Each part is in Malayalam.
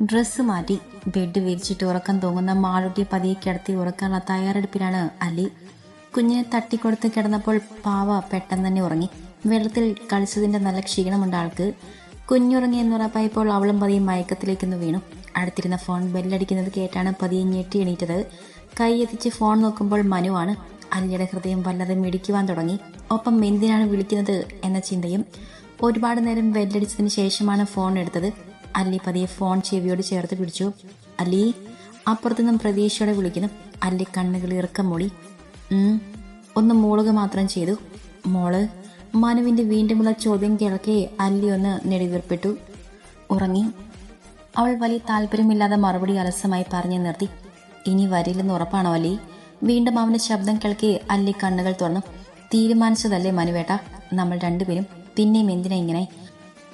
ഡ്രസ്സ് മാറ്റി. ബെഡ് വിരിച്ചിട്ട് ഉറക്കം തൂങ്ങുന്ന മാളുട്ടിയെ പതിയെ കിടത്തി ഉറക്കാനുള്ള തയ്യാറെടുപ്പിലാണ് അലി. കുഞ്ഞിനെ തട്ടിക്കൊടുത്ത് കിടന്നപ്പോൾ പാവ പെട്ടെന്ന് തന്നെ ഉറങ്ങി. വെള്ളത്തിൽ കളിച്ചതിന്റെ നല്ല ക്ഷീണമുണ്ട് ആൾക്ക്. കുഞ്ഞുറങ്ങി എന്നുറപ്പായപ്പോൾ അവളും പതിയെ മയക്കത്തിലേക്കൊന്ന് വീണു. അടുത്തിരുന്ന ഫോൺ ബെല്ലടിക്കുന്നത് കേട്ടാണ് പതിയെ ഞെട്ടി എണീറ്റത്. കൈ എത്തിച്ച് ഫോൺ നോക്കുമ്പോൾ മനുവാണ് അലിയുടെ ഹൃദയം വല്ലാതെ മിടിക്കുവാൻ തുടങ്ങി. ഒപ്പം എന്തിനാണ് വിളിക്കുന്നത്? എന്ന ചിന്തയും. ഒരുപാട് നേരം ബെല്ലടിച്ചതിന് ശേഷമാണ് ഫോൺ എടുത്തത്. അല്ലി പതിയെ ഫോൺ ചെവിയോട് ചേർത്ത് പിടിച്ചു. അല്ലി അപ്പുറത്തുനിന്നും പ്രതീക്ഷയോടെ വിളിക്കുന്നു. അല്ലി കണ്ണുകൾ ഇറക്കം ഉം. ഒന്ന് മൂളുക മാത്രം ചെയ്തു. മോൾ മനുവിന്റെ വീണ്ടുമുള്ള ചോദ്യം കേൾക്കെ അല്ലി ഒന്ന് നെടുവീർപ്പെട്ടു. ഉറങ്ങി. അവൾ വലിയ താല്പര്യമില്ലാതെ മറുപടി അലസമായി പറഞ്ഞു നിർത്തി. ഇനി വരില്ലെന്ന് ഉറപ്പാണോ അല്ലി? വീണ്ടും അവന്റെ ശബ്ദം കേൾക്കെ അല്ലി കണ്ണുകൾ തുറന്നു. തീരുമാനിച്ചതല്ലേ മനുവേട്ട? നമ്മൾ രണ്ടുപേരും പിന്നെയും എന്തിനാ ഇങ്ങനെ?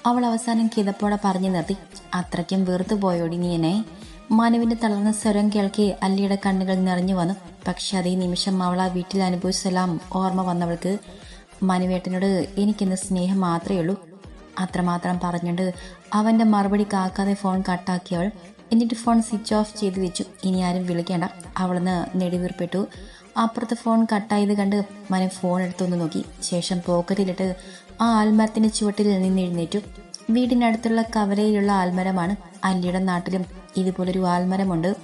അവൾ അവസാനം കിതപ്പോടെ പറഞ്ഞു നിർത്തി. അത്രയ്ക്കും വീർത്തു പോയോടി നീ എന്നെ മനുവിന്റെ തളർന്ന സ്വരം കേൾക്കെ അല്ലിയുടെ കണ്ണുകൾ നിറഞ്ഞു വന്നു. പക്ഷെ അതേ നിമിഷം അവൾ ആ വീട്ടിൽ അനുഭവിച്ചെല്ലാം ഓർമ്മ വന്നവൾക്ക് മനുവേട്ടനോട് എനിക്കിന്ന് സ്നേഹം മാത്രമേ ഉള്ളൂ. അത്രമാത്രം പറഞ്ഞുകൊണ്ട് അവന്റെ മറുപടി കാക്കാതെ ഫോൺ കട്ടാക്കിയവൾ എന്നിട്ട് ഫോൺ സ്വിച്ച് ഓഫ് ചെയ്ത് വെച്ചു. ഇനി ആരും വിളിക്കേണ്ട. അവളെന്ന് നെടുവീർപ്പെട്ടു. അപ്പുറത്ത് ഫോൺ കട്ടായത് കണ്ട് മനു ഫോൺ എടുത്തൊന്ന് നോക്കി. ശേഷം പോക്കറ്റിലിട്ട് ആ ആൽമരത്തിന്റെ ചുവട്ടിൽ നിന്ന് എഴുന്നേറ്റു. വീടിനടുത്തുള്ള കവലയിലുള്ള ആൽമരമാണ് അല്ലിയുടെ നാട്ടിലും ഇതുപോലൊരു ആൽമരമുണ്ട്.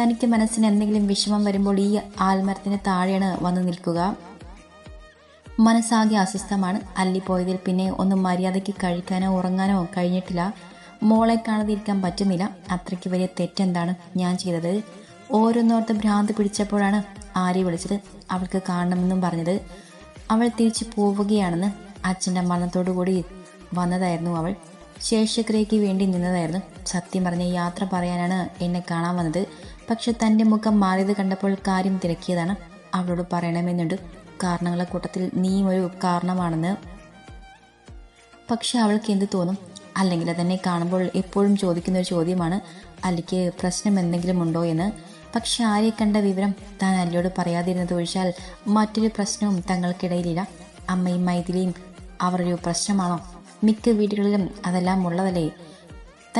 തനിക്ക് മനസ്സിന് എന്തെങ്കിലും വിഷമം വരുമ്പോൾ ഈ ആൽമരത്തിന് താഴെയാണ് വന്നു നിൽക്കുക. മനസ്സാകെ അസ്വസ്ഥമാണ്. അല്ലി പോയതിൽ പിന്നെ ഒന്നും മര്യാദയ്ക്ക് കഴിക്കാനോ ഉറങ്ങാനോ കഴിഞ്ഞിട്ടില്ല. മോളെ കാണാതിരിക്കാൻ പറ്റുന്നില്ല. അത്രയ്ക്ക് വലിയ തെറ്റെന്താണ് ഞാൻ ചെയ്തത്? ഓരോന്നോർത്ത് ഭ്രാന്ത് പിടിച്ചപ്പോഴാണ് ആര്യ വിളിച്ചത് അവൾക്ക് കാണണമെന്നും പറഞ്ഞത് അവൾ തിരിച്ചു പോവുകയാണെന്ന് അച്ഛന്റെ മരണത്തോടു കൂടി വന്നതായിരുന്നു അവൾ. ശേഷക്രിയയ്ക്ക് വേണ്ടി നിന്നതായിരുന്നു. സത്യം പറഞ്ഞ യാത്ര പറയാനാണ് എന്നെ കാണാൻ വന്നത്. പക്ഷെ തന്റെ മുഖം മാറിയത് കണ്ടപ്പോൾ കാര്യം തിരക്കിയതാണ്. അവളോട് പറയണമെന്നുണ്ട്. കാരണങ്ങളെ കൂട്ടത്തിൽ നീയും ഒരു കാരണമാണെന്ന്. പക്ഷെ അവൾക്ക് എന്ത് തോന്നും? അല്ലെങ്കിൽ അതെന്നെ കാണുമ്പോൾ എപ്പോഴും ചോദിക്കുന്ന ഒരു ചോദ്യമാണ് അല്ലിക്ക് പ്രശ്നം എന്തെങ്കിലും ഉണ്ടോ എന്ന്. പക്ഷെ ആരെ കണ്ട വിവരം താൻ അല്ലയോട് പറയാതിരുന്നത് ഒഴിച്ചാൽ മറ്റൊരു പ്രശ്നവും തങ്ങൾക്കിടയിലില്ല. അമ്മയും മൈഥിലിയും അവർ ഒരു പ്രശ്നമാണോ? മിക്ക വീടുകളിലും അതെല്ലാം ഉള്ളതല്ലേ?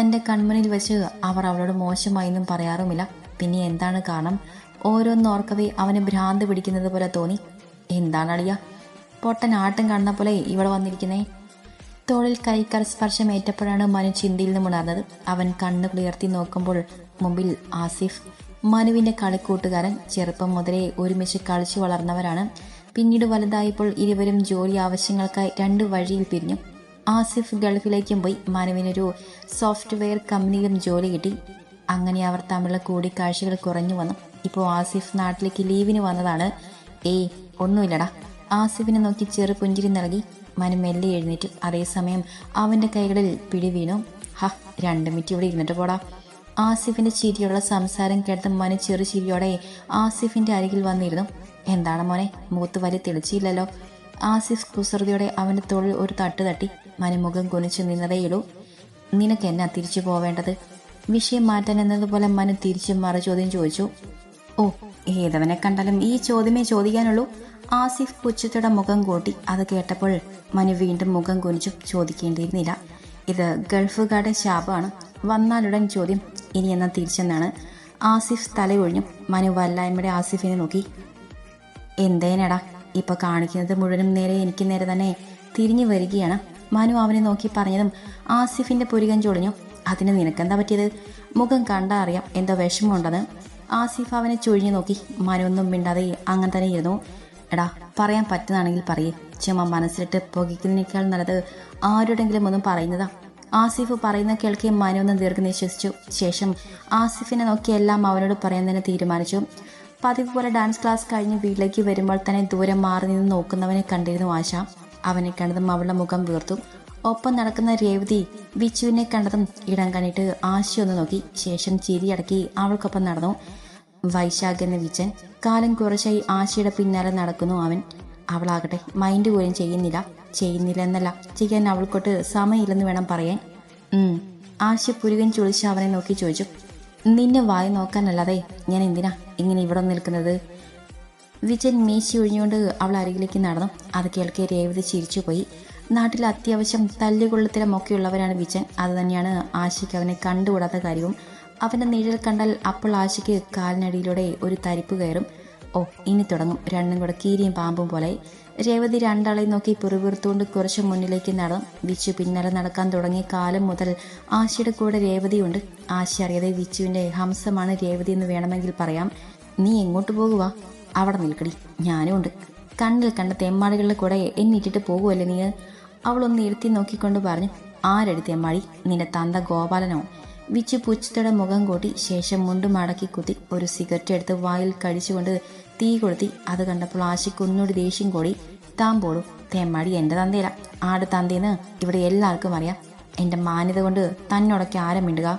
തന്റെ കൺമുന്നിൽ വെച്ച് അവർ അവളോട് മോശമായൊന്നും പറയാറുമില്ല. പിന്നെ എന്താണ് കാരണം? ഓരോന്നോർക്കവേ അവന് ഭ്രാന്ത് പിടിക്കുന്നത് പോലെ തോന്നി. എന്താണ് അളിയ? പൊട്ടൻ ആട്ടം കാണുന്ന പോലെ ഇവിടെ വന്നിരിക്കുന്നേ. തോളിൽ കൈക്കർ സ്പർശം ഏറ്റപ്പോഴാണ് മനു ചിന്തയിൽ നിന്നും ഉണർന്നത് അവൻ കണ്ണു കുളിർത്തി നോക്കുമ്പോൾ മുമ്പിൽ ആസിഫ് മനുവിന്റെ കളിക്കൂട്ടുകാരൻ ചെറുപ്പം മുതലേ ഒരുമിച്ച് കളിച്ചു വളർന്നവരാണ്. പിന്നീട് വലുതായപ്പോൾ ഇരുവരും ജോലി ആവശ്യങ്ങൾക്കായി രണ്ട് വഴിയിൽ പിരിഞ്ഞു. ആസിഫ് ഗൾഫിലേക്കും പോയി. മനുവിനൊരു സോഫ്റ്റ്വെയർ കമ്പനിയിലും ജോലി കിട്ടി. അങ്ങനെ അവർ തമ്മിലുള്ള കൂടിക്കാഴ്ചകൾ കുറഞ്ഞു വന്നു. ഇപ്പോൾ ആസിഫ് നാട്ടിലേക്ക് ലീവിന് വന്നതാണ്. ഏയ് ഒന്നുമില്ലടാ. ആസിഫിനെ നോക്കി ചെറു പുഞ്ചിരി നൽകി മനു മെല്ലെ എഴുന്നേറ്റ്. അതേസമയം അവന്റെ കൈകളിൽ പിടി വീണു. ഹ രണ്ട് മിനിറ്റ് ഇവിടെ ഇരുന്നിട്ട് പോടാ. ആസിഫിന്റെ ചിരിയുള്ള സംസാരം കേട്ട് മനു ചെറു ചിരിയോടെ ആസിഫിന്റെ അരികിൽ വന്നിരുന്നു. എന്താണ് മോനെ? മൂത്ത് വലിയ തെളിച്ചില്ലല്ലോ. ആസിഫ് കുസൃതിയോടെ അവന്റെ തൊഴിൽ ഒരു തട്ട് തട്ടി മനുമുഖം കുനിച്ചു നിന്നതേയുള്ളൂ നിനക്ക് എന്നാ തിരിച്ചു പോവേണ്ടത്? വിഷയം മാറ്റാൻ എന്നതുപോലെ മനു തിരിച്ചു മറു ചോദ്യം ചോദിച്ചു. ഓ ഏതവനെ കണ്ടാലും ഈ ചോദ്യമേ ചോദിക്കാനുള്ളൂ. ആസിഫ് പുച്ഛത്തോടെ മുഖം കൂട്ടി. അത് കേട്ടപ്പോൾ മനു വീണ്ടും മുഖം കുനിച്ചു. ചോദിക്കേണ്ടിയിരുന്നില്ല. ഇത് ഗൾഫുകാരുടെ ശാപമാണ്. വന്നാലുടൻ ചോദ്യം ഇനി എന്നാൽ തിരിച്ചെന്നാണ് ആസിഫ് തലയൊഴിഞ്ഞു മനു വല്ലായ്മയുടെ ആസിഫിനെ നോക്കി. എന്തേനടാ ഇപ്പൊ കാണിക്കുന്നത് മുഴുവനും നേരെ എനിക്ക് നേരെ തന്നെ തിരിഞ്ഞു വരികയാണ്. മനു അവനെ നോക്കി പറഞ്ഞതും ആസിഫിന്റെ പുരികം ചൊളിഞ്ഞു. അതിന് നിനക്കെന്താ പറ്റിയത്? മുഖം കണ്ടാ അറിയാം എന്തോ വിഷമമുണ്ടെന്ന്. ആസിഫ് അവനെ ചൊഴിഞ്ഞു നോക്കി. മനു ഒന്നും മിണ്ടാതെ അങ്ങനെ തന്നെ ഇരുന്നു. എടാ പറയാൻ പറ്റുന്നതാണെങ്കിൽ പറയേ. ചുമ മനസ്സിലിട്ട് പുകയ്ക്കുന്നതിനേക്കാൾ നല്ലത് ആരോടെങ്കിലും ഒന്നും പറയുന്നതാ. ആസിഫ് പറയുന്ന കേൾക്കെ മനു ഒന്ന് ദീർഘനിശ്വസിച്ചു ശേഷം ആസിഫിനെ നോക്കി എല്ലാം അവനോട് പറയാൻ തന്നെ തീരുമാനിച്ചു. പതിവ് പോലെ ഡാൻസ് ക്ലാസ് കഴിഞ്ഞ് വീട്ടിലേക്ക് വരുമ്പോൾ തന്നെ ദൂരെ മാറി നിന്ന് നോക്കുന്നവനെ കണ്ടിരുന്നു ആശ. അവനെ കണ്ടതും അവളുടെ മുഖം വീർത്തു. ഒപ്പം നടക്കുന്ന രേവതി വിച്ചുവിനെ കണ്ടതും ഇടം കണ്ടിട്ട് ആശയൊന്ന് നോക്കി. ശേഷം ചിരിയടക്കി അവൾക്കൊപ്പം നടന്നു. വൈശാഖ് എന്ന വിച്ചൻ കാലം കുറച്ചായി ആശയുടെ പിന്നാലെ നടക്കുന്നു അവൻ. അവളാകട്ടെ മൈൻഡ് പോലും ചെയ്യുന്നില്ല. ചെയ്യുന്നില്ല എന്നല്ല ചെയ്യാൻ അവൾക്കൊട്ട് സമയമില്ലെന്ന് വേണം പറയാൻ. ഉം. ആശ പുരുകൻ ചുളിച്ച് അവനെ നോക്കി ചോദിച്ചു. നിന്നെ വായി നോക്കാനല്ലാതെ ഞാൻ എന്തിനാ ഇങ്ങനെ ഇവിടെ നിൽക്കുന്നത്? വിജയൻ മീശി ഒഴിഞ്ഞുകൊണ്ട് അവൾ അരികിലേക്ക് നടന്നു. അത് കേൾക്കെ രേവതി ചിരിച്ചുപോയി നാട്ടിൽ അത്യാവശ്യം തല്ലുകൊള്ളത്തിലുമൊക്കെയുള്ളവരാണ് വിജൻ അത് തന്നെയാണ് ആശയ്ക്ക് അവനെ കണ്ടുകൂടാത്ത കാര്യവും. അവന്റെ നിഴൽ കണ്ടാൽ അപ്പോൾ ആശയ്ക്ക് കാലിനടിയിലൂടെ ഒരു തരിപ്പ് കയറും. ഓ ഇനി തുടങ്ങും. രണ്ടും കൂടെ കീരിയും പാമ്പും പോലെ. രേവതി രണ്ടാളെ നോക്കി പിറുപിറുത്തുകൊണ്ട് കുറച്ച് മുന്നിലേക്ക് നടന്നു. വിച്ചു പിന്നാലെ നടക്കാൻ തുടങ്ങിയ കാലം മുതൽ ആശയുടെ കൂടെ രേവതിയുണ്ട്. ആശ അറിയാതെ വിച്ചുവിന്റെ ഹംസമാണ് രേവതി എന്ന് വേണമെങ്കിൽ പറയാം. നീ എങ്ങോട്ട് പോകുക അവിടെ നിൽക്കടി. ഞാനും ഉണ്ട്. കണ്ണിൽ കണ്ട തെമ്മാടികളുടെ കൂടെ എന്നിട്ടിട്ട് പോകുമല്ലേ നീ? അവളൊന്ന് ഇരുത്തി നോക്കിക്കൊണ്ട് പറഞ്ഞു ആരടി തെമ്മാടി? നിന്റെ തന്ത ഗോപാലനോ? വിച്ചു പുച്ഛത്തോടെ മുഖം കൂട്ടി ശേഷം മുണ്ട് മടക്കി കുത്തി ഒരു സിഗരറ്റ് എടുത്ത് വായിൽ കഴിച്ചുകൊണ്ട് തീ കൊളുത്തി അത് കണ്ടപ്പോൾ ആശിക്ക് ഒന്നുകൂടി ദേഷ്യം കൂടി താൻ പോടും തെമ്മാടി എന്റെ തന്തയില ആട് തന്തേന്ന് ഇവിടെ എല്ലാവർക്കും അറിയാം. എന്റെ മാന്യത കൊണ്ട് തന്നോടൊക്കെ ആരം മിണ്ടുക.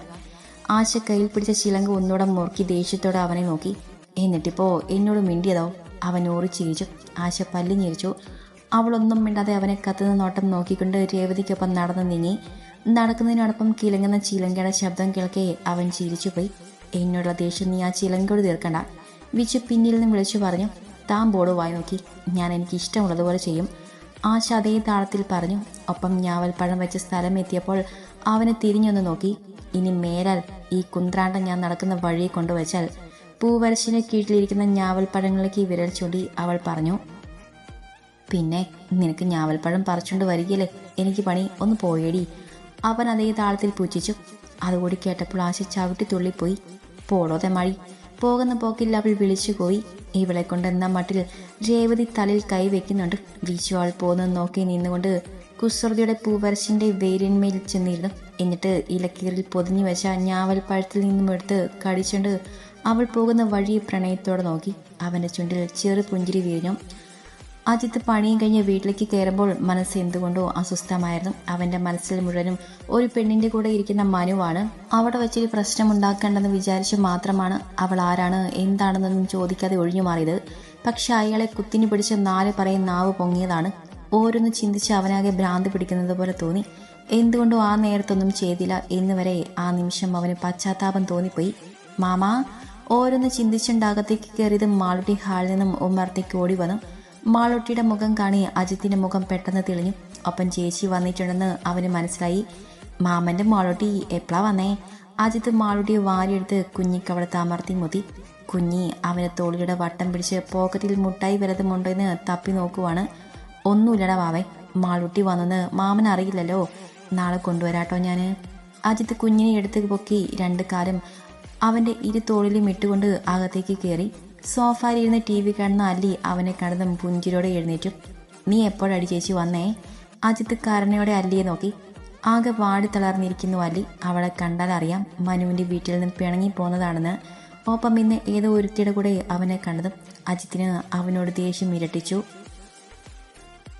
ആശ കയ്യിൽ പിടിച്ച ശിലങ്ക ഒന്നുകൂടെ മുറുക്കി ദേഷ്യത്തോടെ അവനെ നോക്കി. എന്നിട്ടിപ്പോൾ എന്നോട് മിണ്ടിയതോ? അവൻ ഓറി ചിരിച്ചു. ആശ പല്ലി ഞെരിച്ചു. അവളൊന്നും മിണ്ടാതെ അവനെ കത്തുന്ന നോട്ടം നോക്കിക്കൊണ്ട് രേവതിക്കൊപ്പം നടന്നു നീങ്ങി. നടക്കുന്നതിനോടൊപ്പം കിലങ്ങുന്ന ചിലങ്കയുടെ ശബ്ദം കേൾക്കേ അവൻ ചിരിച്ചുപോയി. എന്നോടുള്ള ദേഷ്യം നീ ആ ചിലങ്കയോട് തീർക്കണ്ട. വിച്ചു പിന്നിൽ നിന്ന് വിളിച്ചു പറഞ്ഞു താൻ ബോർഡ് വായി നോക്കി. ഞാൻ എനിക്ക് ഇഷ്ടമുള്ളതുപോലെ ചെയ്യും. ആശ അതേ താളത്തിൽ പറഞ്ഞു ഒപ്പം പഴം വെച്ച സ്ഥലം എത്തിയപ്പോൾ അവനെ തിരിഞ്ഞൊന്ന് നോക്കി. ഇനി മേലാൽ ഈ കുന്ത്രാണ്ടം ഞാൻ നടക്കുന്ന വഴി കൊണ്ടുവച്ചാൽ പൂവരശിന് കീഴിലിരിക്കുന്ന ഞാവൽപ്പഴങ്ങളിലേക്ക് വിരൽ ചൂണ്ടി അവൾ പറഞ്ഞു പിന്നെ നിനക്ക് ഞാവൽപ്പഴം പറിച്ചുകൊണ്ട് വരികയല്ലേ? എനിക്ക് പണി ഒന്ന് പോയേടി. അവൻ അതേ താളത്തിൽ പൂച്ചിച്ചു അതുകൂടി കേട്ടപ്പോൾ ആശ ചവിട്ടി തുള്ളിപ്പോയി. പോടോ തെമ്മാഴി പോകുന്ന പോക്കിൽ അവൾ വിളിച്ചുപോയി. ഇവളെ കൊണ്ടെന്ന മട്ടിൽ രേവതി തലയിൽ കൈവയ്ക്കുന്നുണ്ട് വീശു അവൾ പോകുന്നത് നോക്കി നിന്നുകൊണ്ട് കുസൃതിയുടെ പൂവരശിന്റെ വേരിന്മേൽ ചെന്നിരുന്നു. എന്നിട്ട് ഇലക്കീറിൽ പൊതിഞ്ഞു വെച്ച ഞാവൽ പഴത്തിൽ നിന്നും എടുത്ത് കടിച്ചുകൊണ്ട് അവൾ പോകുന്ന വഴി പ്രണയത്തോടെ നോക്കി. അവന്റെ ചുണ്ടിൽ ചെറു പുഞ്ചിരി വീഴുന്നു അജിത്ത് പണിയും കഴിഞ്ഞ് വീട്ടിലേക്ക് കയറുമ്പോൾ മനസ്സ് എന്തുകൊണ്ടോ അസ്വസ്ഥമായിരുന്നു. അവന്റെ മനസ്സിൽ മുഴുവനും ഒരു പെണ്ണിന്റെ കൂടെ ഇരിക്കുന്ന മനുവാണ്. അവിടെ വെച്ചൊരു പ്രശ്നം ഉണ്ടാക്കേണ്ടെന്ന് വിചാരിച്ച് മാത്രമാണ് അവൾ ആരാണ് എന്താണെന്നൊന്നും ചോദിക്കാതെ ഒഴിഞ്ഞു മാറിയത്. പക്ഷെ അയാളെ കുത്തിനി പിടിച്ച് നാല് പറയും നാവ് പൊങ്ങിയതാണ്. ഓരോന്ന് ചിന്തിച്ച് അവനാകെ ഭ്രാന്ത് പിടിക്കുന്നത് പോലെ തോന്നി. എന്തുകൊണ്ടോ ആ നേരത്തൊന്നും ചെയ്തില്ല. എന്ന് വരെ ആ നിമിഷം അവന് പശ്ചാത്താപം തോന്നിപ്പോയി. മാമാ ഓരോന്ന് ചിന്തിച്ചുണ്ടാകത്തേക്ക് കയറിയതും മാളുട്ടി ഹാളിൽ നിന്നും ഉമ്മർത്തേക്ക് ഓടി വന്നു. മാളൊട്ടിയുടെ മുഖം കാണി അജിത്തിന്റെ മുഖം പെട്ടെന്ന് തെളിഞ്ഞു. ഒപ്പം ചേച്ചി വന്നിട്ടുണ്ടെന്ന് അവന് മനസ്സിലായി. മാമന്റെ മാളൊട്ടി എപ്പോഴാ വന്നേ? അജിത്ത് മാളൊട്ടിയെ വാരിയെടുത്ത് കുഞ്ഞിക്കവളത്ത് അമർത്തി മുതി കുഞ്ഞി അവനെ തോളിയുടെ വട്ടം പിടിച്ച് പോക്കറ്റിൽ മുട്ടായി വരതുമുണ്ടോ എന്ന് തപ്പി നോക്കുവാണ്. ഒന്നുമില്ലടാ വാവേ മാളുട്ടി വന്നെന്ന് മാമൻ അറിയില്ലല്ലോ. നാളെ കൊണ്ടുവരാട്ടോ ഞാൻ അജിത്ത് കുഞ്ഞിനെ എടുത്ത് പൊക്കി രണ്ട് കാലം അവന്റെ ഇരു തോളിലും ഇട്ടുകൊണ്ട് അകത്തേക്ക് കയറി സോഫായിലിരുന്ന് ടി വി കാണുന്ന അല്ലി അവനെ കണ്ടതും പുഞ്ചിരോടെ എഴുന്നേറ്റു. നീ എപ്പോഴടി ചേച്ചി വന്നേ? അജിത്ത് കരുണയോടെ അല്ലിയെ നോക്കി. ആകെ വാടി തളർന്നിരിക്കുന്നു അല്ലി അവളെ കണ്ടാൽ അറിയാം മനുവിന്റെ വീട്ടിൽ നിന്ന് പിണങ്ങി പോന്നതാണെന്ന്. ഒപ്പം ഇന്ന് ഏതോ ഒരുത്തിയുടെ കൂടെ അവനെ കണ്ടതും അജിത്തിന് അവനോട് ദേഷ്യം ഇരട്ടിച്ചു.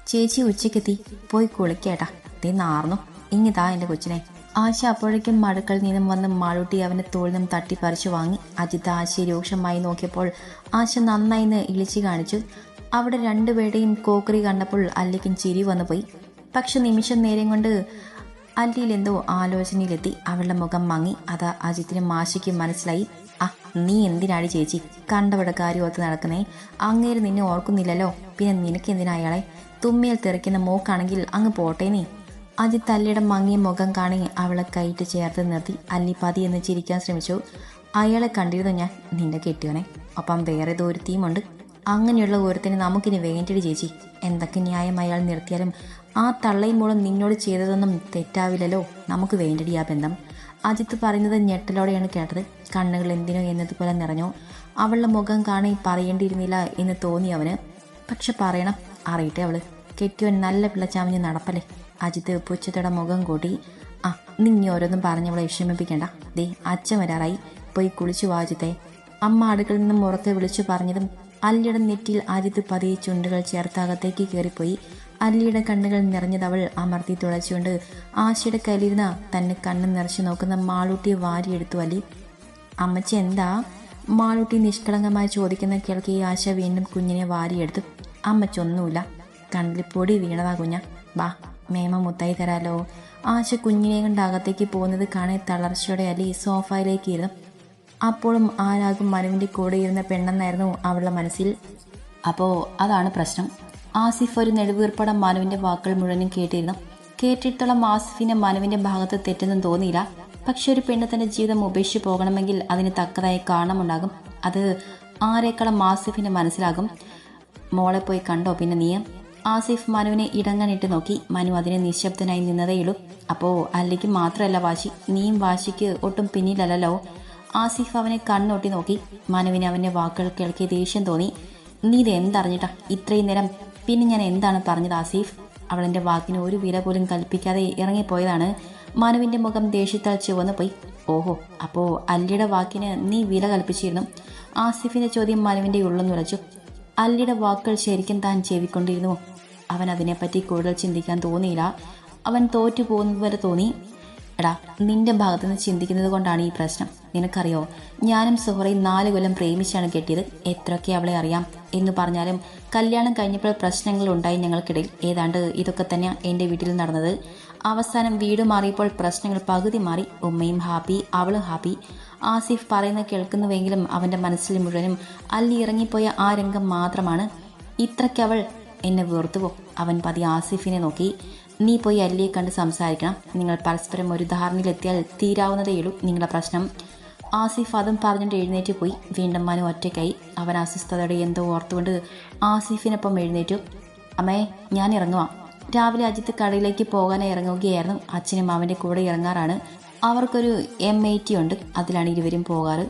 ചേച്ചി ഉച്ചക്കെത്തി പോയി കുളിക്കേട്ടാ. ദേ നാർന്നു. ഇങ്ങിതാ എന്റെ കൊച്ചിനെ. ആശ അപ്പോഴേക്കും മടുക്കൾ നിന്നും വന്ന് മാളൂട്ടി അവന്റെ തോളിൽ നിന്നും തട്ടി പറിച്ചു വാങ്ങി. അജിത്ത് ആശയെ രൂക്ഷമായി നോക്കിയപ്പോൾ ആശ നന്നായിന്ന് ഇളിച്ചു കാണിച്ചു. അവിടെ രണ്ടുപേരുടെയും കോക്കറി കണ്ടപ്പോൾ അല്ലിക്കും ചിരി വന്നു പോയി പക്ഷെ നിമിഷം നേരം കൊണ്ട് അല്ലിയിൽ എന്തോ ആലോചനയിലെത്തി. അവളുടെ മുഖം മങ്ങി. അത് അജിത്തിനും മാശയ്ക്കും മനസ്സിലായി. ആ നീ എന്തിനാടി ചേച്ചി? കണ്ടവിടെ കാര്യം ഓർത്ത് നടക്കുന്നേ. അങ്ങേര് നിന്നെ ഓർക്കുന്നില്ലല്ലോ. പിന്നെ നിനക്ക് എന്തിനാ അയാളെ? തുമ്മിയിൽ തെറിക്കുന്ന മൂക്കാണെങ്കിൽ അങ്ങ് പോട്ടേ നീ അജിത്ത് അല്ലിയുടെ മങ്ങിയ മുഖം കാണി അവളെ കൈയിട്ട് ചേർത്ത് നിർത്തി അല്ലി പതി എന്ന് ചിരിക്കാൻ ശ്രമിച്ചു. അയാളെ കണ്ടിരുന്നു ഞാൻ നിന്റെ കെട്ടിയോനെ ഒപ്പം വേറെ ദൂരത്തിയുമുണ്ട് അങ്ങനെയുള്ള ഓരത്തിന് നമുക്കിനി വേണ്ടിയിട്ട് ചേച്ചി. എന്തൊക്കെ ന്യായം അയാൾ നിർത്തിയാലും ആ തള്ളയും മൂലം നിന്നോട് ചെയ്തതൊന്നും തെറ്റാവില്ലല്ലോ. നമുക്ക് വേണ്ടിടി ആ ബന്ധം. അജിത്ത് പറയുന്നത് ഞെട്ടലോടെയാണ് കേട്ടത്. കണ്ണുകൾ എന്തിനോ എന്നതുപോലെ നിറഞ്ഞു. അവളുടെ മുഖം കാണി പറയേണ്ടിയിരുന്നില്ല എന്ന് തോന്നി അവന്. പക്ഷെ പറയണം അറിയട്ടെ അവൾ. കെട്ടിയോൻ നല്ല പിള്ളച്ചാമഞ്ഞ് നടപ്പല്ലേ? അജിത്ത് പുച്ഛത്തോടെ മുഖം കൂട്ടി ആ നീ ഇനി ഓരോന്നും പറഞ്ഞവളെ വിഷമിപ്പിക്കണ്ട. ദേ അച്ഛൻ വരാറായി. പോയി കുളിച്ചു വാജിത്തെ അമ്മ അടുക്കളിൽ നിന്നും പുറത്ത് വിളിച്ചു പറഞ്ഞതും അല്ലിയുടെ നെറ്റിയിൽ അജിത്ത് പതിയെ ചുണ്ടുകൾ ചേർത്താകത്തേക്ക് കയറിപ്പോയി. അല്ലിയുടെ കണ്ണുകൾ നിറഞ്ഞതവൾ അമർത്തി തുളച്ചുകൊണ്ട് ആശയുടെ കയ്യിലിരുന്ന തന്നെ കണ്ണ് നിറച്ചു നോക്കുന്ന മാളൂട്ടിയെ വാരിയെടുത്തു അല്ലി. അമ്മച്ചി എന്താ? മാളൂട്ടി നിഷ്കളങ്കമായി ചോദിക്കുന്ന കേൾക്കെ ഈ ആശ വീണ്ടും കുഞ്ഞിനെ വാരിയെടുത്തു. അമ്മച്ചൊന്നുമില്ല കണ്ണിൽ പൊടി വീണതാ കുഞ്ഞ. വാ. മേമ മുത്തായി തരാലോ ആശ കുഞ്ഞിനെ കൊണ്ട് അകത്തേക്ക് പോകുന്നത് കാണെ തളർച്ചയോടെ അലി സോഫയിലേക്ക് ഇരുന്നു അപ്പോഴും ആരാകും മനുവിന്റെ കൂടെ ഇരുന്ന പെണ്ണെന്നായിരുന്നു അവളുടെ മനസ്സിൽ. അപ്പോൾ അതാണ് പ്രശ്നം. ആസിഫ് ഒരു നെടുവീർപ്പടം മനുവിന്റെ വാക്കുകൾ മുഴുവനും കേട്ടിരുന്നു. കേട്ടിടത്തോളം ആസിഫിന് മനുവിന്റെ ഭാഗത്ത് തെറ്റെന്നും തോന്നിയില്ല. പക്ഷെ ഒരു പെണ്ണ് തന്റെ ജീവിതം ഉപേക്ഷിച്ച് പോകണമെങ്കിൽ അതിന് തക്കതായ കാരണമുണ്ടാകും. അത് ആരേക്കാളും ആസിഫിന് മനസ്സിലാകും. മോളെ പോയി കണ്ടോ പിന്നെ നീ ആസിഫ് മനുവിനെ ഇടങ്ങനിട്ട് നോക്കി. മനു അതിനെ നിശബ്ദനായി നിന്നതേയുള്ളൂ അപ്പോ അല്ലേക്ക് മാത്രമല്ല വാശി. നീയും വാശിക്ക് ഒട്ടും പിന്നിലല്ലോ ആസിഫ് അവനെ കണ്ണൊട്ടി നോക്കി. മനുവിനെ അവന്റെ വാക്കുകൾ കേൾക്കിയ ദേഷ്യം തോന്നി. നീ ഇത് എന്തറിഞ്ഞിട്ടാ? ഇത്രയും നേരം പിന്നെ ഞാൻ എന്താണ് പറഞ്ഞത് ആസിഫ്? അവളെന്റെ വാക്കിന് ഒരു വില പോലും കൽപ്പിക്കാതെ ഇറങ്ങിപ്പോയതാണ്. മനുവിന്റെ മുഖം ദേഷ്യത്താൽ ചുവന്നു പോയി. ഓഹോ അപ്പോ അല്ലിയുടെ വാക്കിന് നീ വില കൽപ്പിച്ചിരുന്നു. ആസിഫിന്റെ ചോദ്യം മനുവിന്റെ ഉള്ളെന്നുറച്ചു അല്ലിയുടെ വാക്കുകൾ ശരിക്കും താൻ ചെവിക്കൊണ്ടിരുന്നു. അവൻ അതിനെപ്പറ്റി കൂടുതൽ ചിന്തിക്കാൻ തോന്നിയില്ല. അവൻ തോറ്റു പോകുന്നത് വരെ തോന്നി. എടാ നിന്റെ ഭാഗത്തു നിന്ന് ചിന്തിക്കുന്നത് കൊണ്ടാണ് ഈ പ്രശ്നം. നിനക്കറിയോ ഞാനും സുഹറയും നാല് കൊല്ലം പ്രേമിച്ചാണ് കെട്ടിയത്. എത്രയൊക്കെ അവളെ അറിയാം. എന്ന് പറഞ്ഞാലും കല്യാണം കഴിഞ്ഞപ്പോൾ പ്രശ്നങ്ങൾ ഉണ്ടായി ഞങ്ങൾക്കിടയിൽ. ഏതാണ്ട് ഇതൊക്കെ തന്നെയാണ് എന്റെ വീട്ടിൽ നടന്നത്. അവസാനം വീട് മാറിയപ്പോൾ പ്രശ്നങ്ങൾ പകുതി മാറി. ഉമ്മയും ഹാപ്പി അവളും ഹാപ്പി. ആസിഫ് പറയുന്നത് കേൾക്കുന്നുവെങ്കിലും അവന്റെ മനസ്സിൽ മുഴുവനും അല്ലി ഇറങ്ങിപ്പോയ ആ രംഗം മാത്രമാണ് ഇത്രയ്ക്കവൾ എന്നെ വെറുത്തുവോ? അവൻ പതി ആസിഫിനെ നോക്കി. നീ പോയി അല്ലിയെ കണ്ട് സംസാരിക്കണം. നിങ്ങൾ പരസ്പരം ഒരു ധാരണയിലെത്തിയാൽ തീരാവുന്നതേയുള്ളൂ നിങ്ങളുടെ പ്രശ്നം. ആസിഫ് അതും പറഞ്ഞിട്ട് എഴുന്നേറ്റ് പോയി. വീണ്ടും മനു ഒറ്റയ്ക്കായി. അവൻ അസ്വസ്ഥതയോടെ എന്തോ ഓർത്തുകൊണ്ട് ആസിഫിനൊപ്പം എഴുന്നേറ്റു. അമ്മേ ഞാൻ ഇറങ്ങുവാം. രാവിലെ അജിത്ത് കടയിലേക്ക് പോകാൻ ഇറങ്ങുകയായിരുന്നു. അച്ഛനും അവന്റെ കൂടെ ഇറങ്ങാറാണ്. അവർക്കൊരു എം ഐ ടി ഉണ്ട്. അതിലാണ് ഇരുവരും പോകാറ്.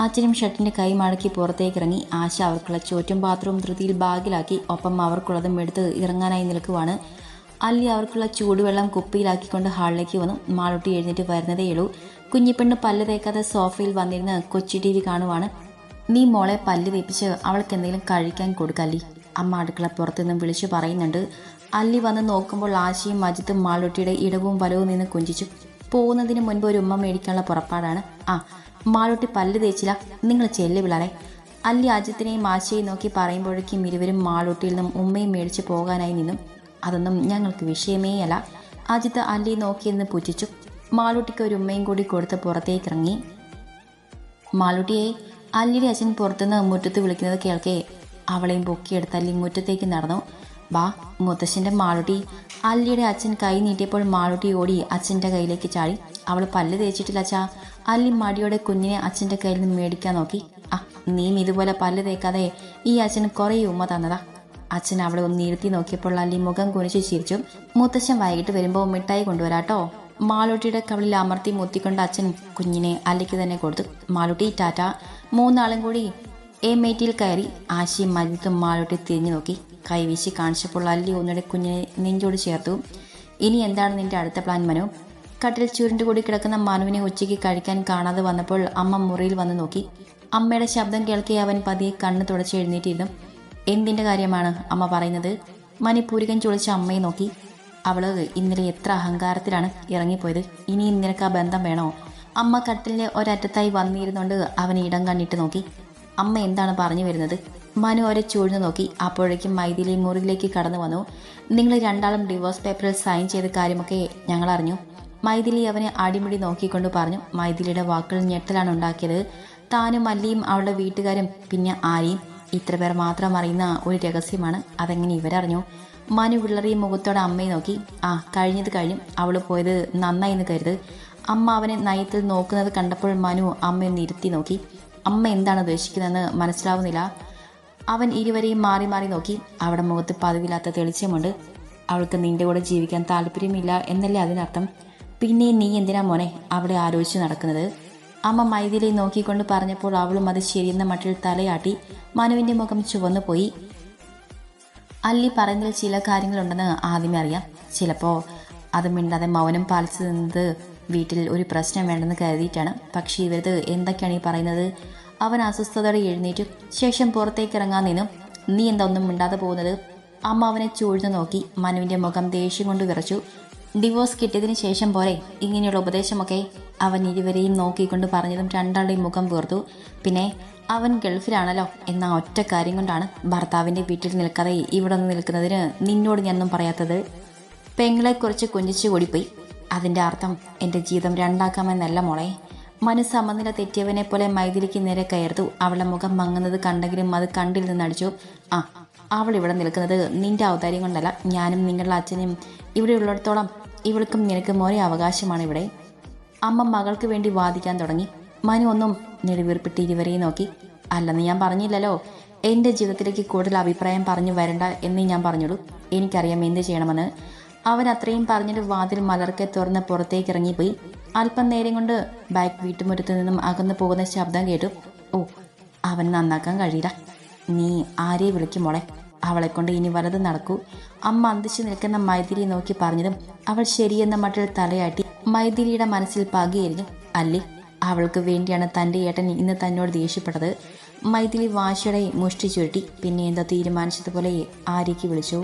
അച്ഛനും ഷട്ടിന്റെ കൈ മടക്കി പുറത്തേക്ക് ഇറങ്ങി ആശ അവർക്കുള്ള ചോറ്റും പാത്രവും ധൃതിയിൽ ബാഗിലാക്കി ഒപ്പം അവർക്കുള്ളതും എടുത്ത് ഇറങ്ങാനായി നിൽക്കുവാണ്. അല്ലി അവർക്കുള്ള ചൂടുവെള്ളം കുപ്പിയിലാക്കിക്കൊണ്ട് ഹാളിലേക്ക് വന്നു. മാളൊട്ടി എഴുന്നേറ്റ് വരുന്നതേയുള്ളൂ കുഞ്ഞിപ്പെണ്ണ് പല്ല് തേക്കാതെ സോഫയിൽ വന്നിരുന്ന് കൊച്ചി ടി വി കാണുവാണ്. നീ മോളെ പല്ല് തേപ്പിച്ച് അവൾക്ക് എന്തെങ്കിലും കഴിക്കാൻ കൊടുക്കല്ലി അമ്മ അടുക്കള പുറത്തുനിന്നും വിളിച്ചു പറയുന്നുണ്ട്. അല്ലി വന്ന് നോക്കുമ്പോൾ ആശയും അജിത്തും മാളൊട്ടിയുടെ ഇടവും വലവും നിന്ന് കുഞ്ചിച്ചു. പോകുന്നതിന് മുൻപ് ഒരു ഉമ്മ മേടിക്കാനുള്ള പുറപ്പാടാണ്. ആ മാളൂട്ടി പല്ല് തേച്ചില്ല. നിങ്ങൾ ചെല്ലു പിള്ളാരെ അല്ലി അജിത്തിനെയും ആശയെയും നോക്കി പറയുമ്പോഴേക്കും ഇരുവരും മാളൂട്ടിയിൽ നിന്നും ഉമ്മയും മേടിച്ച് പോകാനായി നിന്നും. അതൊന്നും ഞങ്ങൾക്ക് വിഷയമേ അല്ല അജിത്ത് അല്ലി നോക്കിയെന്ന് പുച്ഛിച്ചു. മാളൂട്ടിക്ക് ഒരു ഉമ്മയും കൂടി കൊടുത്ത് പുറത്തേക്ക് ഇറങ്ങി മാളൂട്ടിയെ അല്ലിയുടെ അച്ഛൻ പുറത്തുനിന്ന് മുറ്റത്ത് വിളിക്കുന്നത് കേൾക്കേ. അവളെയും പൊക്കിയെടുത്ത് അല്ലി മുറ്റത്തേക്ക് നടന്നു. വാ മുത്തശ്ശന്റെ മാളുട്ടി. അല്ലിയുടെ അച്ഛൻ കൈ നീട്ടിയപ്പോൾ മാളുട്ടി ഓടി അച്ഛന്റെ കയ്യിലേക്ക് ചാടി. അവൾ പല്ല് തേച്ചിട്ടില്ല അച്ഛാ. അല്ലി മടിയോടെ കുഞ്ഞിനെ അച്ഛന്റെ കയ്യിൽ നിന്ന് മേടിക്കാൻ നോക്കി. ആ നീയും ഇതുപോലെ പല്ല് തേക്കാതെ ഈ അച്ഛൻ കുറേ ഉമ്മ തന്നതാ. അച്ഛൻ അവളെ ഒന്ന് ഇരുത്തി നോക്കിയപ്പോൾ അല്ലി മുഖം കുനിച്ച് ചിരിച്ചു. മുത്തശ്ശൻ വൈകിട്ട് വരുമ്പോൾ മിഠായി കൊണ്ടുവരാട്ടോ. മാളൂട്ടിയുടെ കവളിൽ അമർത്തി മുത്തിക്കൊണ്ട് അച്ഛൻ കുഞ്ഞിനെ അല്ലിക്ക് തന്നെ കൊടുത്തു. മാളൂട്ടി ടാറ്റ. മൂന്നാളും കൂടി എ മേറ്റിയിൽ കയറി ആശയും മജിത്തും മാളൂട്ടി തിരിഞ്ഞു നോക്കി. കൈവീശി കാണിച്ചപ്പോൾ അല്ലി ഒന്നിടെ കുഞ്ഞിനെ നെഞ്ചോട് ചേർത്തു. ഇനി എന്താണ് നിന്റെ അടുത്ത പ്ലാൻ മനു? കട്ടിൽ ചുരുണ്ടുകൂടി കിടക്കുന്ന മനുവിനെ ഉച്ചയ്ക്ക് കഴിക്കാൻ കാണാതെ വന്നപ്പോൾ അമ്മ മുറിയിൽ വന്ന് നോക്കി. അമ്മയുടെ ശബ്ദം കേൾക്കെ അവൻ പതിയെ കണ്ണ് തുടച്ച് എഴുന്നേറ്റിരുന്നു. എന്തിന്റെ കാര്യമാണ് അമ്മ പറയുന്നത്? പൂരികൻ ചുളിച്ച അമ്മയെ നോക്കി. അവൾ ഇന്നലെ എത്ര അഹങ്കാരത്തിലാണ് ഇറങ്ങിപ്പോയത്. ഇനിയും നിനക്ക് ആ ബന്ധം വേണോ? അമ്മ കട്ടിലിന്റെ ഒരറ്റത്തായി വന്നിരുന്നുകൊണ്ട് അവൻ ഇടം കണ്ടിട്ട് നോക്കി. അമ്മ എന്താണ് പറഞ്ഞു വരുന്നത്? മനു അവരെ ചൂഴ്ന്നു നോക്കി. അപ്പോഴേക്കും മൈഥിലി മുറിയിലേക്ക് കടന്നു വന്നു. നിങ്ങൾ രണ്ടാളും ഡിവോഴ്സ് പേപ്പറിൽ സൈൻ ചെയ്ത കാര്യമൊക്കെ ഞങ്ങൾ അറിഞ്ഞു. മൈഥിലി അവനെ അടിമുടി നോക്കിക്കൊണ്ട് പറഞ്ഞു. മൈഥിലിയുടെ വാക്കുകൾ ഞെട്ടലാണ് ഉണ്ടാക്കിയത്. താനും മല്ലിയും അവളുടെ വീട്ടുകാരും പിന്നെ ആരെയും ഇത്ര പേർ മാത്രം അറിയുന്ന ഒരു രഹസ്യമാണ്. അതെങ്ങനെ ഇവരറിഞ്ഞു? മനു വിള്ളറിയും മുഖത്തോടെ അമ്മയെ നോക്കി. ആ കഴിഞ്ഞത് കഴിഞ്ഞു അവൾ പോയത് നന്നായി എന്ന് കരുത്. അമ്മ അവനെ നയത്തിൽ നോക്കുന്നത് കണ്ടപ്പോൾ മനു അമ്മയെ ഇരുത്തി നോക്കി. അമ്മ എന്താണ് ഉദ്ദേശിക്കുന്നതെന്ന് മനസ്സിലാവുന്നില്ല. അവൻ ഇരുവരെയും മാറി മാറി നോക്കി. അവിടെ മുഖത്ത് പതിവില്ലാത്ത തെളിച്ചമുണ്ട്. അവൾക്ക് നിന്റെ കൂടെ ജീവിക്കാൻ താല്പര്യമില്ല എന്നല്ലേ അതിനർത്ഥം? പിന്നെ നീ എന്തിനാ മോനെ അവിടെ ആലോചിച്ച് നടക്കുന്നത്? അമ്മ മൈഥിലെ നോക്കിക്കൊണ്ട് പറഞ്ഞപ്പോൾ അവളും അത് ശരിയെന്ന മട്ടിൽ തലയാട്ടി മനുവിന്റെ മുഖം ചുവന്നു പോയി. അല്ലി പറയുന്നതിൽ ചില കാര്യങ്ങളുണ്ടെന്ന് ആദ്യമേ അറിയാം. ചിലപ്പോൾ അത് മിണ്ടാതെ മൗനം പാലിച്ചു നിന്നത് വീട്ടിൽ ഒരു പ്രശ്നം വേണ്ടെന്ന് കരുതിയിട്ടാണ്. പക്ഷേ ഇവരത് എന്തൊക്കെയാണ് ഈ പറയുന്നത്? അവൻ അസ്വസ്ഥതയോടെ എഴുന്നേറ്റു. ശേഷം പുറത്തേക്ക് ഇറങ്ങാൻ നിന്നു. നീ എന്താ ഒന്നും മിണ്ടാതെ പോകുന്നത്? അമ്മ അവനെ ചൂഴ്ന്നു നോക്കി. മനുവിന്റെ മുഖം ദേഷ്യം കൊണ്ട് വിറച്ചു. ഡിവോഴ്സ് കിട്ടിയതിന് ശേഷം പോരെ. ഇങ്ങനെയുള്ള ഉപദേശമൊക്കെ അവൻ ഇരുവരെയും നോക്കിക്കൊണ്ട് പറഞ്ഞതും രണ്ടാളുടെയും മുഖം വീർത്തു. പിന്നെ അവൻ ഗൾഫിലാണല്ലോ എന്ന ഒറ്റ കാര്യം കൊണ്ടാണ് ഭർത്താവിന്റെ വീട്ടിൽ നിൽക്കാതെ ഇവിടെ നിന്ന് നിൽക്കുന്നതിന് നിന്നോട് ഞാനൊന്നും പറയാത്തത്. പെങ്ങളെക്കുറിച്ച് കുഞ്ചിച്ചു കൂടിപ്പോയി. അതിന്റെ അർത്ഥം എന്റെ ജീവിതം രണ്ടാക്കാമെന്നല്ല മോളെ. മനു സമനില തെറ്റിയവനെ പോലെ മൈഥിലിക്ക് നേരെ കയർത്തു. അവളുടെ മുഖം മങ്ങുന്നത് കണ്ടെങ്കിലും അത് കണ്ടിൽ നിന്നടിച്ചു ആ അവൾ ഇവിടെ നിൽക്കുന്നത് നിന്റെ ഔദാര്യം കൊണ്ടല്ല. ഞാനും നിങ്ങളുടെ അച്ഛനും ഇവിടെ ഉള്ളിടത്തോളം ഇവൾക്കും നിനക്കും ഒരേ അവകാശമാണ് ഇവിടെ. അമ്മ മകൾക്ക് വേണ്ടി വാദിക്കാൻ തുടങ്ങി. മനു ഒന്നും നെടുവീർപ്പിട്ട് ഇരുവരെയും നോക്കി. അല്ലെന്ന് ഞാൻ പറഞ്ഞില്ലല്ലോ. എന്റെ ജീവിതത്തിലേക്ക് കൂടുതൽ അഭിപ്രായം പറഞ്ഞു വരണ്ട എന്നേ ഞാൻ പറഞ്ഞോളൂ എനിക്കറിയാം എന്ത് ചെയ്യണമെന്ന്. അവൻ അത്രയും പറഞ്ഞിട്ട് വാതിൽ മലർക്കെ തുറന്ന് പുറത്തേക്ക് ഇറങ്ങിപ്പോയി. അല്പം നേരം കൊണ്ട് ബാക്ക് വീട്ടുമുറ്റത്ത് നിന്നും അകന്നു പോകുന്ന ശബ്ദം കേട്ടു. ഓ അവൻ നന്നാക്കാൻ കഴിയില്ല. നീ ആരെ വിളിക്കും മോളെ. അവളെ കൊണ്ട് ഇനി വലത് നടക്കൂ. അമ്മ അന്തിച്ചു നിൽക്കുന്ന മൈതിരി നോക്കി പറഞ്ഞതും അവൾ ശരിയെന്ന മട്ടിൽ തലയാട്ടി മൈഥിലിയുടെ മനസ്സിൽ പകയായിരുന്നു അല്ലേ അവൾക്ക് വേണ്ടിയാണ് തന്റെ ഏട്ടൻ ഇന്ന് തന്നോട് ദേഷ്യപ്പെട്ടത്. മൈഥിലി വാശിയുടെ മുഷ്ടി ചുരുട്ടി. പിന്നെ എന്താ തീരുമാനിച്ചതുപോലെ ആര്യയ്ക്ക് വിളിച്ചു?